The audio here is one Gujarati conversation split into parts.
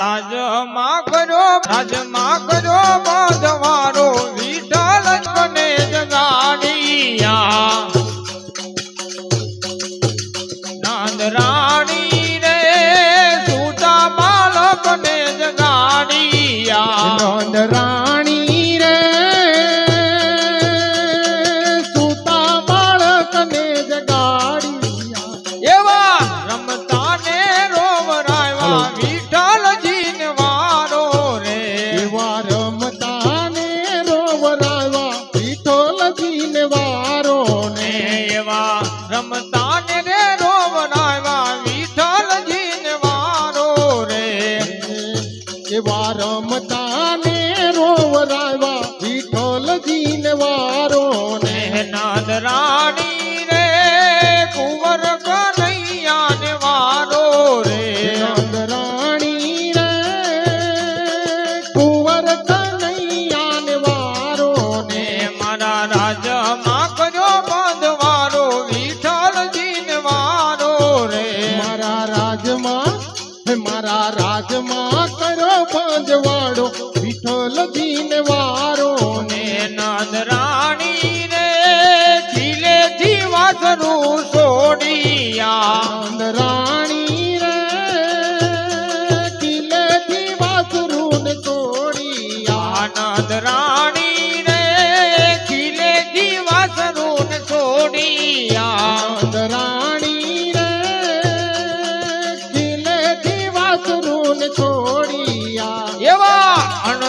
રાજમાં કરો રાજમાં કરો બાધવારો મારા રાજમાં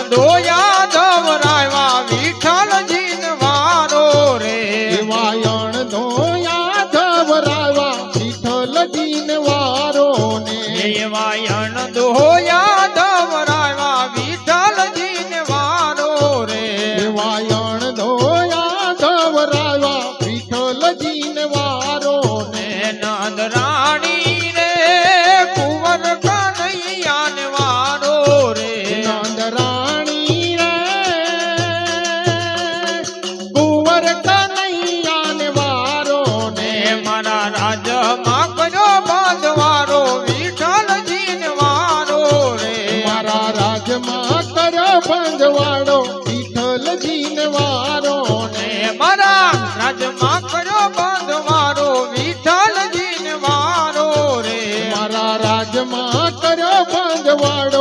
નંદો યાદવ રાવા రాజవాడ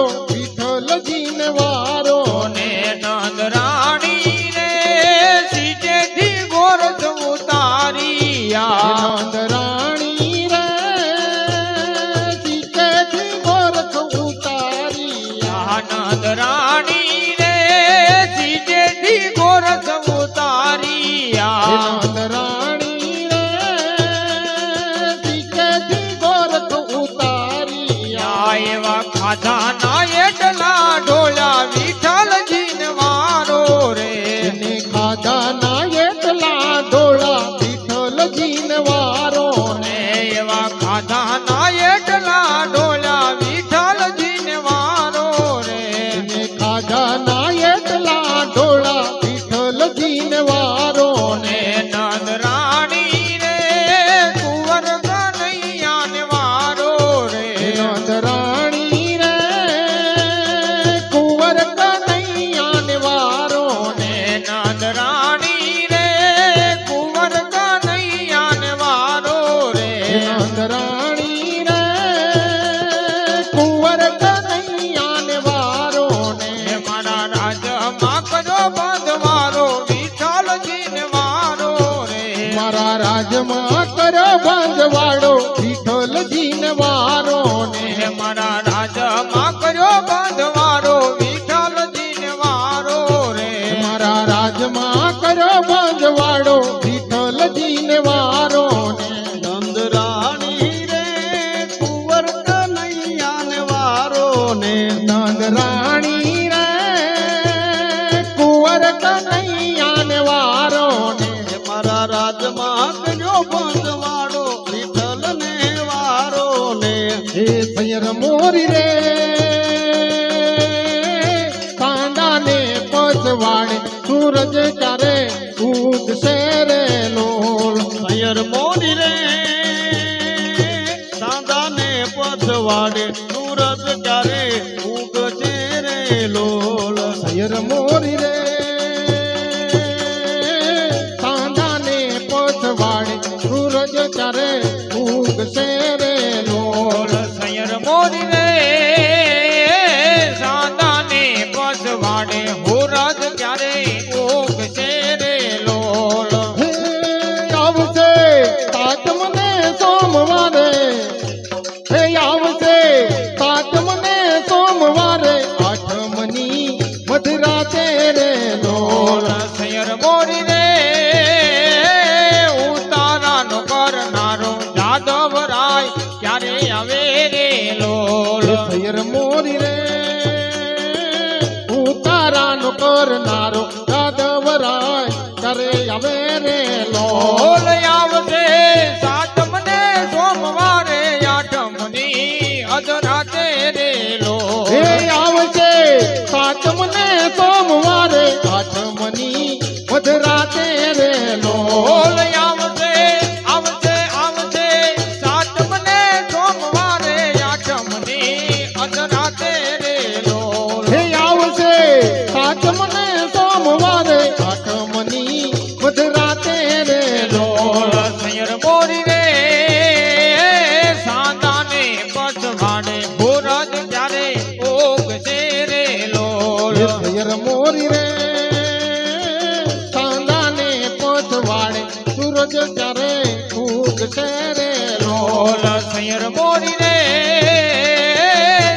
માં કર્યો બાંધવાડો. સજે ક્યારે ઉગશે રે લોલ સૈયર મોરી રે સાંધાને પદવાડે સૂરજ ક્યારે ઉગશે રે લોલ સૈયર મોરી સુરર મોરી રે સાંદાને પોછવાડે સૂરજ ચરે ઉગશે રે લોલ સુયર મોરી રે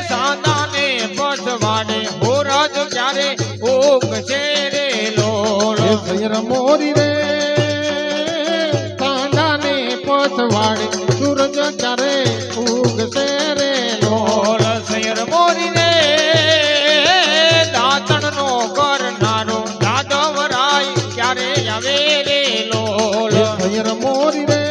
સાંદાને પોછવાડે સૂરજ ચરે ઉગશે રે લોલ સુયર મોરી રે. સાંદાને પોછવાડે સૂરજ ચરે ઉગશે રે I'm quiero morir.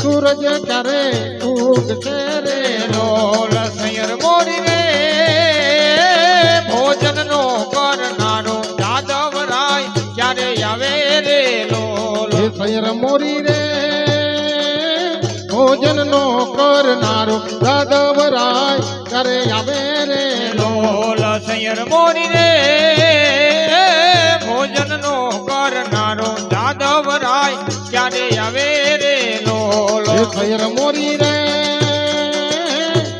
સૂરજ કરે ઉગશે રે રોલ સૈયર મોરી રે ભોજન નો કરનારો યાદવ રાય ક્યારે આવે રે લોલ? સૈયર મોરી રે ભોજન નો કરનારો યાદવ રાય ક્યારે આવે રે લોલ? સૈયર મોરી રે ખૈર મોરી રે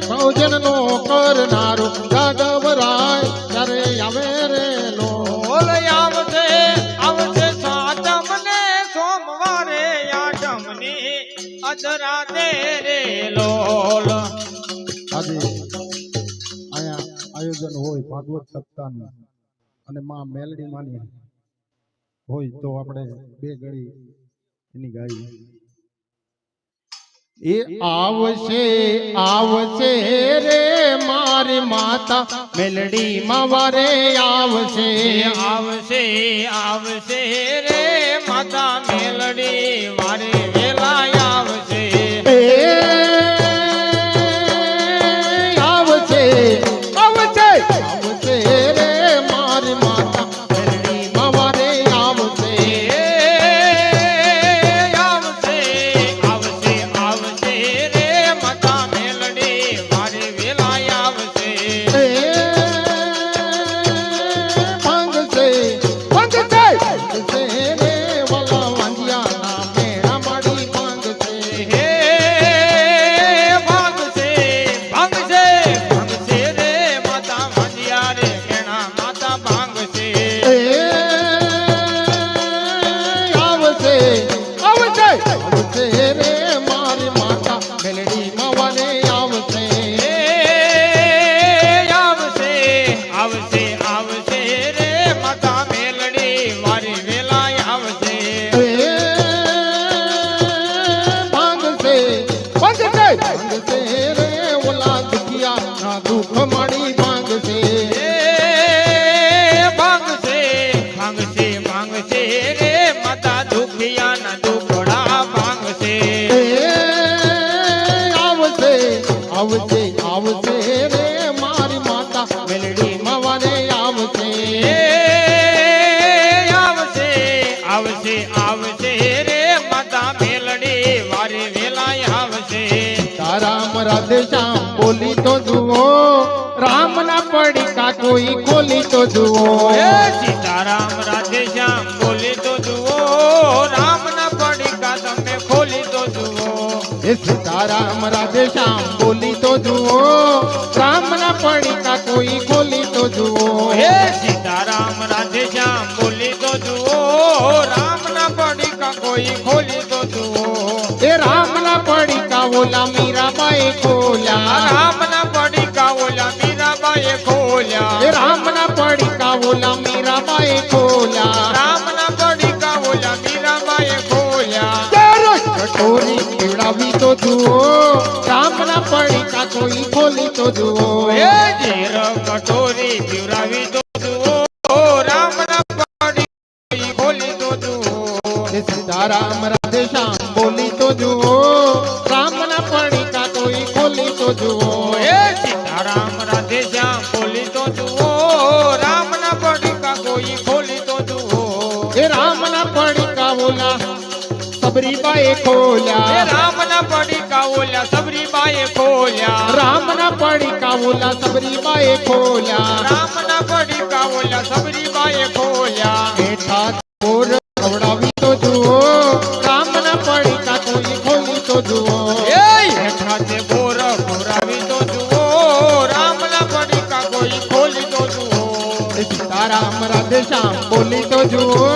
સૌજન નો કરનારું જાદવરાય. ત્યારે આવે રે આયોજન હોય ભાગવત સપ્તાહનું અને માં મેલડી માની હોય તો આપણે બે ઘડી એની ગાઈ એ આવશે આવશે રે મારી માતા. મેલડી માં વારે આવશે આવશે આવશે રે રાધે શ્યામ બોલી તો જુઓ. રામ ના પડીકા કોઈ ખોલી તો જુઓ. સીતારામ રાધે શ્યામ બોલી તો જુઓ. રામ ના પડીકા તમે ખોલી તો જુઓ. એ સીતારામ રાધે શ્યામ બોલી તો જુઓ. રામ ના પડીકા કોઈ ખોલી તો જુઓ. હે સીતારામ રાધે શ્યામ બોલી તો જુઓ. રામ ના પડીકા કોઈ ખોલી તો જુઓ. એ રામ ના પડીકા ઓલા ખોલી તો જુઓ. એ ઝેર કટોરી પીવરાવી તો જુઓ. રામ ના ખોલી તો જુઓ. સીતારામ રાધે શ્યામ બોલી તો જુઓ. રામ ના પડીકા કોઈ ખોલી તો જુઓ. એ સીતારામ રાધે શ્યામ બોલી તો જુઓ. રામ ના પડીકા કોઈ ખોલી તો જુઓ. એ રામ ના પડીકા ઓલા સબરીબાએ ખોલ્યા. રામ ના પડીકા સબરી બાએ ખોલ્યા. રામના પડીકા ઓલા સબરીબાએ ખોલ્યા. બેઠા કોર ખવડાવી તો જુઓ. રામના પડીકા કોઈ ખોલી તો જુઓ. એ હેઠા છે બોર ખવડાવી તો જુઓ. રામના પડીકા કોઈ ખોલી તો જુઓ. સીતારામ રાધે શ્યામ બોલી તો જુઓ.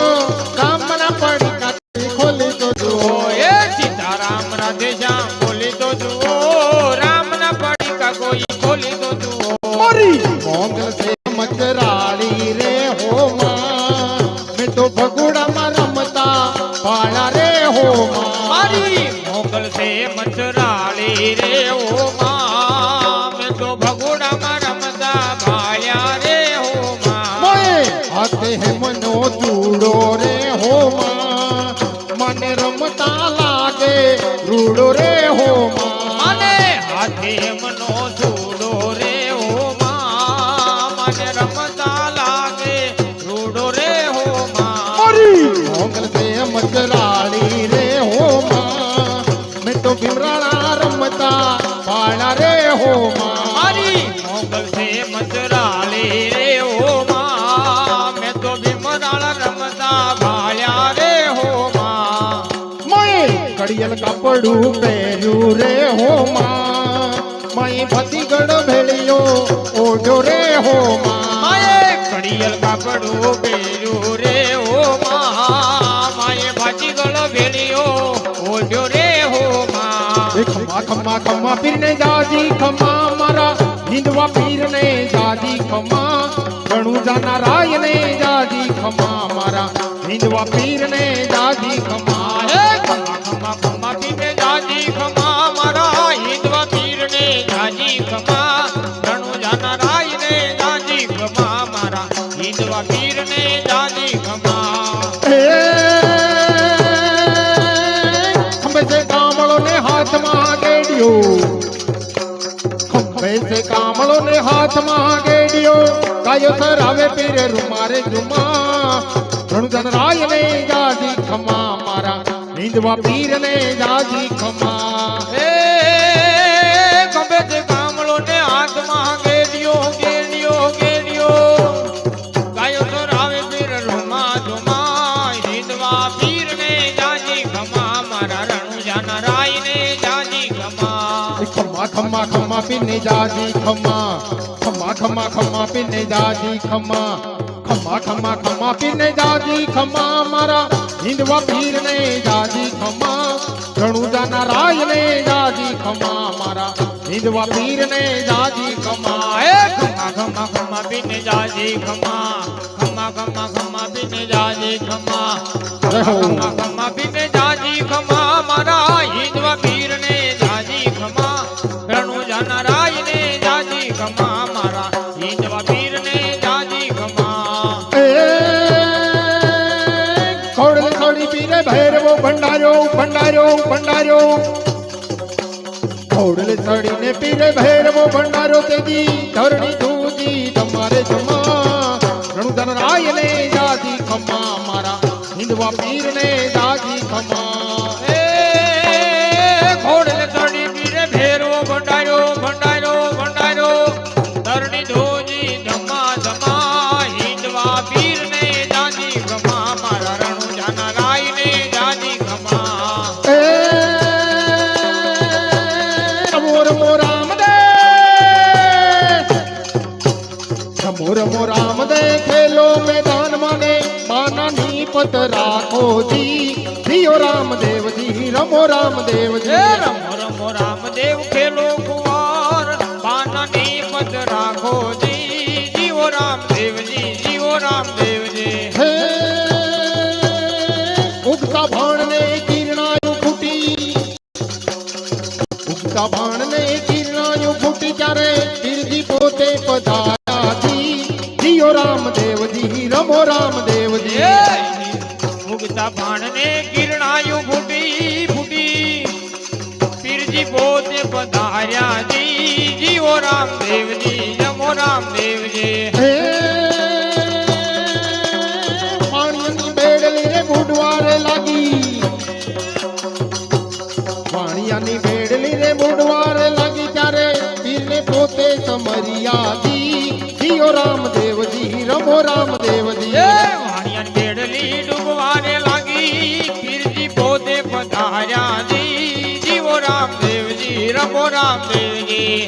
મોગલ છે મચરાળી રે ઓ મચરાળી રે ઓ માં મેં તો ભીમરાળ રમતા ભાળ્યા રે હો માં મય કડિયલ કપડું પહેર્યું રે હો માં મય ભતીગઢ ભેળિયો ઓઢો રે હો માં કડિયલ કપડું પહેર્યું રે હો માં ભાજી ગળો ભેળિયો ઓઢ્યો રે હો માં ખમા ખમા ખમા પીરને જાજી ખમા મારા હિંદવા પીરને જાજી ખમા ઘણું જાના રાયને જાજી ખમા, મારા હિંદવા પીરને જાજી ખમા. હે! ખમા હાથમાં ગેડિયો ગાયો સરાવે પીરે રૂમારે જુમા રણજન રાય ને જાજી ખમા મારા. નીંદવા પીર ને જાજી ખમા. હે પીને જાજી ખમા ખમા ખમા ખમા પીને જાજી ખમા ખમા ખમા ખમા પીને જાજી ખમા મારા હિંદવા પીર ને જાજી ખમા, રણુજાના રાય ને જાજી ખમા મારા હિંદવા પીર ને જાજી ખમા, એ ખમા ખમા ખમા પીને જાજી ખમા ખમા ખમા ખમા પીને જાજી ખમા ખમા ખમા પીને જાજી ખમા મારા હિંદવા પીર ને જાજી ખમા. ભંડારો ભંડારો ખોડલ ચડીને પીરે ભૈરવો ભંડારો તેજી. ધરણી ધૂજી તમારે જમા રણુધર રાય ને દાદી ખમા, મારા હિન્દવા પીર ને દાદી ખમા. પત રાખો જી. દિયો રામદેવજી રમો રામદેવજી. રમો.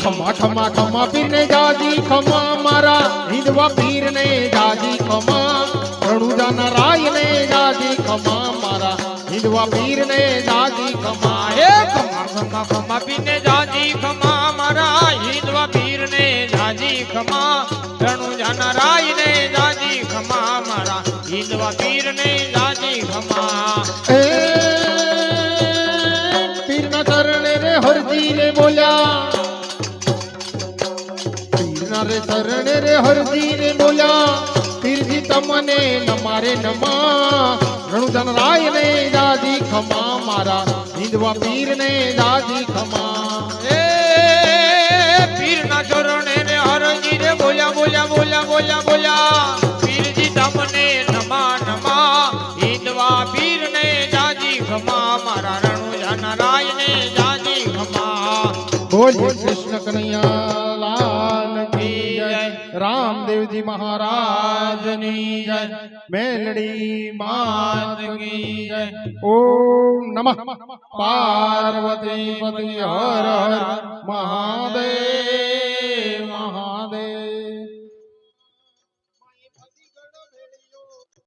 ખમા ખમા ખમા પીરને જાજી, ખમા મારા હિંદવા પીરને જાજી, ખમા રણુજાના રાયને જાજી, ખમા મારા હિંદવા પીરને જાજી, ખમા હે ખમા ખમા ખમા પીરને જાજી, ખમા મારા હિંદવા પીરને જાજી, ખમા રણુજા જાના ચરણે રે હરજી રે બોલ્યા પીરજી તમને નમારે નમા રણુધન રાય ને દાદી ખમા મારા હિંદવા પીર ને દાદી ખમા એ પીરના ચરણે ને હરજી રે બોલ્યા બોલ્યા બોલ્યા બોલ્યા બોલ્યા પીરજી તમને નમા નમા હિંદવા પીરને દાદી ખમા મારા રણુ રાય ને દાદી ખમા બોલ કૃષ્ણ કનૈયા રામદેવજી મહારાજની જય. મેલડી માત કી જય. ઓમ નમઃ. પાર્વતી પતિ હર હર મહાદેવ મહાદેવ.